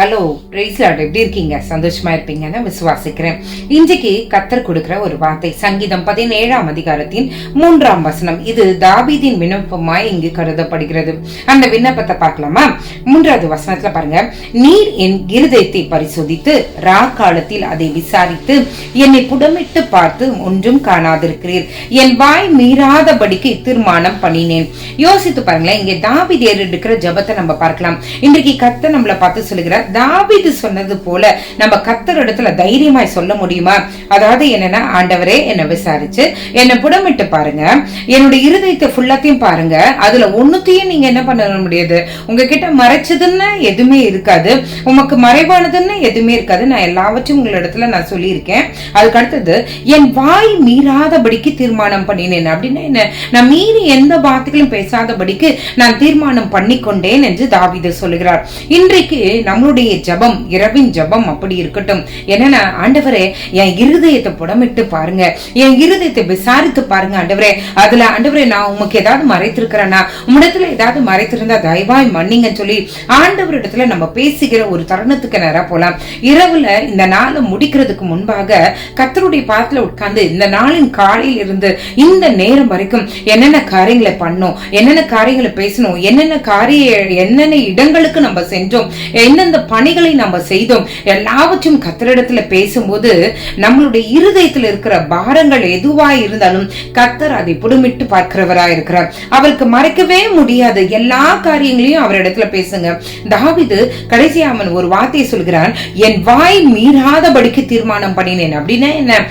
Hello Lord எப்படி இருக்கீங்க? சந்தோஷமா இருப்பீங்கன்னு விசுவாசிக்கிறேன். இன்றைக்கு கத்தர் கொடுக்கிற ஒரு வார்த்தை சங்கீதம் பதினேழாம் அதிகாரத்தின் மூன்றாம் வசனம். இது தாபீதின் விண்ணப்பமாய் இங்கு கருதப்படுகிறது. அந்த விண்ணப்பத்தை பார்க்கலாமா? மூன்றாவது வசனத்துல பாருங்க. நீர் என் இருதயத்தை பரிசோதித்து ரா காலத்தில் அதை விசாரித்து என்னை புடமிட்டு பார்த்து ஒன்றும் காணாதிருக்கிறீர். என் வாய் மீறாதபடிக்கு தீர்மானம் பண்ணினேன். யோசித்து பாருங்களேன் இங்கே தாபீதியர் எடுக்கிற ஜபத்தை நம்ம பார்க்கலாம். இன்றைக்கு கத்த நம்மளை பார்த்து சொல்லுகிறார் தாவிது சொன்னது போல நம்ம கத்தரிடத்துல தைரியமாய் சொல்ல முடியுமா? அதாவது என்னன்னா ஆண்டவரே என்னை விசாரிச்சு என்னை புடமிட்டு பாருங்க. என்னுடைய இருதயத்தை ஃபுல்லாத்தையும் பாருங்க. அதுல ஒண்ணுத்தையும் நீங்க என்ன பண்ண முடியாது? உங்ககிட்ட மறைச்சதுன்னு எதுவுமே இருக்காது. உமக்கு மறைவானதுன்னு எதுவுமே இருக்காது. நான் எல்லாவற்றையும் உங்களிடத்துல நான் சொல்லியிருக்கேன். அதுக்கு அடுத்தது என் வாய் மீறாதபடிக்கு தீர்மானம் பண்ணினேன். அப்படின்னா என்ன? நான் மீறி எந்த வார்த்தைகளும் பேசாதபடிக்கு நான் தீர்மானம் பண்ணிக்கொண்டேன் என்று தாவித சொல்லுகிறார். இன்றைக்கு நம்மளுடைய ஜபம் இரவின் ஜபம் அப்படி இருக்கட்டும். என்னன்னா ஆண்டவரே என் இருதயத்தை புடமிட்டு பாருங்க. என் இருதயத்தை விசாரித்து பாருங்க ஆண்டவரே. அதுல ஆண்டவரே நான் உமக்கு ஏதாவது மறைத்திருக்கிறேன்னா உம்மிடத்துல ஏதாவது மறைத்திருந்தா தயவாய் மன்னிங்கன்னு சொல்லி ஆண்டவரிடத்துல நம்ம பேசுகிற ஒரு தருணத்துக்கு நேரா போலாம். இரவுல இந்த நாளை முடிக்கிறதுக்கு முன்பாக கத்தருடைய பாத்துல உட்கார்ந்து இந்த நாளின் காலையில் இருந்து இந்த நேரம் வரைக்கும் என்னென்ன காரியங்களை பண்ணோம் என்னென்ன காரியங்களை பேசணும் என்னென்ன காரிய என்னென்ன இடங்களுக்கு நம்ம செஞ்சோம் எந்தெந்த பணிகளை நம்ம செய்தோம். எல்லாவற்றையும் கத்தரிடத்துல பேசும்போது நம்மளுடைய இருதயத்துல இருக்கிற பாரங்கள் எதுவா இருந்தாலும் கத்தர் அதை புடுமிட்டு பார்க்கிறவரா இருக்கிறார். அவருக்கு மறைக்கவே முடியாது. எல்லா காரியங்களையும் அவரிடத்துல பேசுங்க. தாவிது கடைசி அவன் ஒரு வார்த்தையை சொல்கிறான் என் வாய் மீறாதபடிக்கு தீர்மானம் பண்ணினேன். அப்படின்னா என்ன?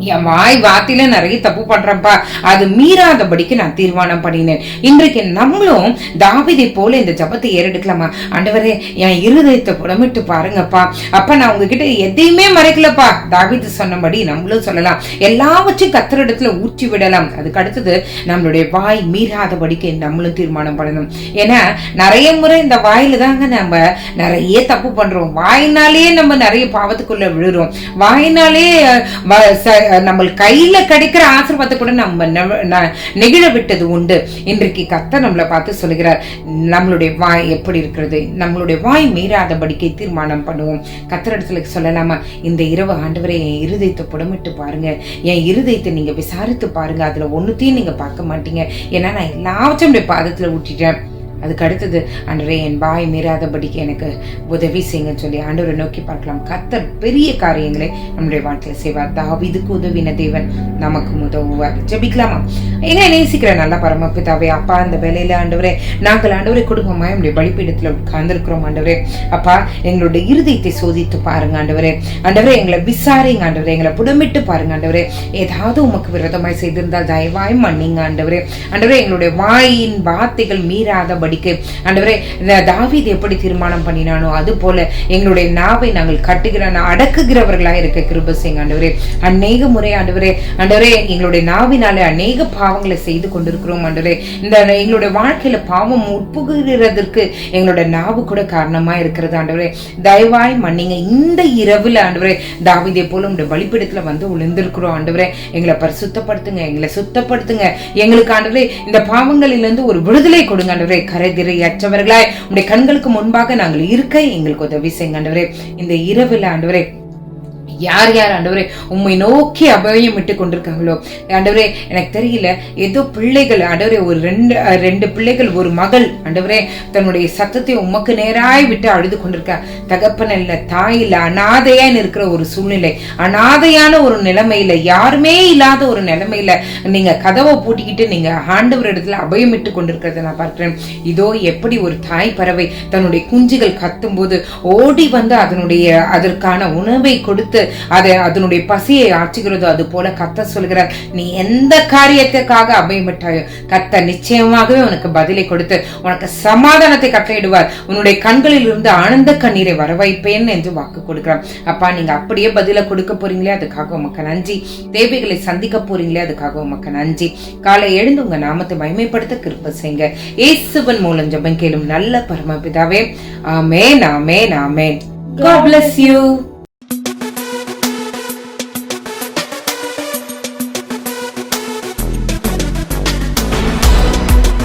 என் வாய் வாத்தில நிறைய தப்பு பண்றப்பா அது மீறாதபடிக்கு நான் தீர்மானம் பண்ணினேன். இன்றைக்கு நம்மளும் தாவிதை போல இந்த ஜபத்தை ஏறெடுக்கலாமா? ஆண்டவரே என் இருதயத்தை புடமிட்டு பாருங்கப்பா. அப்ப நான் உங்ககிட்ட எதையுமே மறைக்கலப்பா. தாவிது சொன்னபடி நம்மளும் சொல்லலாம். எல்லாவற்றையும் கத்தரிடத்துல ஊற்றி விடலாம். அதுக்கு அடுத்தது நம்மளுடைய வாய் மீறாதபடிக்கு நம்மளும் தீர்மானம் பண்ணணும். ஏன்னா நிறைய முறை இந்த வாயில தாங்க நம்ம நிறைய தப்பு பண்றோம். வாயினாலேயே நம்ம நிறைய பாவத்துக்குள்ள விழுறோம். வாயினாலே அஹ், நம்ம கையில கிடைக்கிற ஆசிர்வாதத்தை கூட நம்ம ந- நெகிழ விட்டது உண்டு. இன்றைக்கு கத்த நம்மளை பார்த்து சொல்லுகிறார் நம்மளுடைய வாய் எப்படி இருக்கிறது? நம்மளுடைய வாய் மீறாதபடிக்கு தீர்மானம் பண்ணுவோம். கத்திரத்துல சொல்லலாமா? இந்த இரவு ஆண்டவரை என் இருதயத்தை புடமிட்டு பாருங்க. என் இருதயத்தை நீங்க விசாரித்து பாருங்க. அதுல ஒண்ணுத்தையும் நீங்க பார்க்க மாட்டீங்க. ஏன்னா நான் எல்லாவற்றையும் பாதத்துல ஊட்டிட்டேன். அதுக்கு அடுத்தது ஆண்டவரே என் வாய் மீறாதபடிக்கு எனக்கு உதவி செய்யுங்கன்னு சொல்லி ஆண்டவரை நோக்கி பார்க்கலாம். கத்தர் பெரிய காரியங்களை நம்முடைய வாழ்க்கையில் செய்வார். தாவிதுக்கு உதவின தேவன் நமக்கு உதவுவார். ஜபிக்கலாமா? ஏன்னா நேசிக்கிற நல்ல பரமபிதாவே அப்பா அந்த வேலையில ஆண்டவரே நாங்கள் ஆண்டவரை குடும்பமாய் நம்முடைய பலிப்பீடத்தில் உட்கார்ந்துருக்கிறோம் ஆண்டவரே. அப்பா எங்களுடைய இருதயத்தை சோதித்து பாருங்க ஆண்டவரே. ஆண்டவரே எங்களை விசாரிங்க ஆண்டவரே. எங்களை புடமிட்டு பாருங்க ஆண்டவரே. ஏதாவது உமக்கு விரோதமாய் செய்திருந்தால் தயவாய் மன்னிங்க ஆண்டவரே. ஆண்டவரே எங்களுடைய வாயின் வார்த்தைகள் மீறாதபடிக்கு ஆண்டவரே தாவீது எப்படி தீர்மானம் பண்ணினானோ அது போல எங்களுடைய நாவை நாங்கள் கட்டுகிற அடக்குகிறவர்களா இருக்க கிருப செய்யுங்க ஆண்டவரே. அநேக முறை ஆண்டவரே ஆண்டவரே எங்களுடைய நாவினாலே அநேக பாவங்களை செய்து கொண்டிருக்கிறோம் ஆண்டவரே. இந்த எங்களுடைய வாழ்க்கையில பாவம் உட்புகிறதற்கு எங்களோட நாவு கூட காரணமா இருக்கிறது ஆண்டவரே. தயவாய் மன்னிங்க இந்த இரவுல ஆண்டவரே தாவீதை போல உங்களுடைய பலிப்பிடத்துல வந்து விழுந்திருக்கிறோம் ஆண்டவரே. எங்களை பரிசுத்தப்படுத்துங்க எங்களை சுத்தப்படுத்துங்க. எங்களுக்கு ஆண்டவரே இந்த பாவங்களிலிருந்து ஒரு விடுதலை கொடுங்க ஆண்டவரே. கரைதிரையற்றவர்களாய். உடைய கண்களுக்கு முன்பாக நாங்கள் இருக்க. எங்களுக்கு உதவி செய்யுங்க ஆண்டவரே. இந்த இரவில் ஆண்டவரே யார் யார் ஆண்டவரே உம்மை நோக்கி அபயம் விட்டு கொண்டிருக்காங்களோ ஆண்டவரே எனக்கு தெரியல ஏதோ பிள்ளைகள் ஆண்டவரே ஒரு ரெண்டு ரெண்டு பிள்ளைகள் ஒரு மகள் ஆண்டவரே தன்னுடைய சத்தத்தை உமக்கு நேராய் விட்டு அழுது கொண்டிருக்கா. தகப்பன் இல்ல தாய் இல்ல இருக்கிற ஒரு சூழ்நிலை. அனாதையான ஒரு நிலைமையில யாருமே இல்லாத ஒரு நிலைமையில நீங்க கதவை பூட்டிக்கிட்டு நீங்க ஆண்டவர் இடத்துல அபயம் விட்டு கொண்டிருக்கிறத நான் பார்க்கிறேன். இதோ எப்படி ஒரு தாய் பறவை தன்னுடைய குஞ்சுகள் கத்தும் போது ஓடி வந்து அதனுடைய அதற்கான உணவை கொடுத்து அதை அதனுடைய பசியை ஆற்றுகிறதோ அது போல கத்த சொல்கிறார் நீ எந்த காரியத்துக்காக அபயமிட்டாயோ கத்த நிச்சயமாகவே உனக்கு பதிலை கொடுத்து உனக்கு சமாதானத்தை கட்டளையிடுவார். உன்னுடைய கண்களில் இருந்து ஆனந்த கண்ணீரை வரவைப்பேன் என்று வாக்கு கொடுக்கிறார். அப்பா நீங்க அப்படியே பதிலை கொடுக்க போறீங்களே அதுக்காக உமக்கு நன்றி. தேவைகளை சந்திக்க போறீங்களே அதுக்காக உமக்கு நன்றி. காலை எழுந்து உங்க நாமத்தை மகிமைப்படுத்த கிருப்ப செய்யுங்க. ஏசுவன் மூலம் ஜபம் கேளும் நல்ல பரமபிதாவே. ஆமென் ஆமென் ஆமென். God bless you.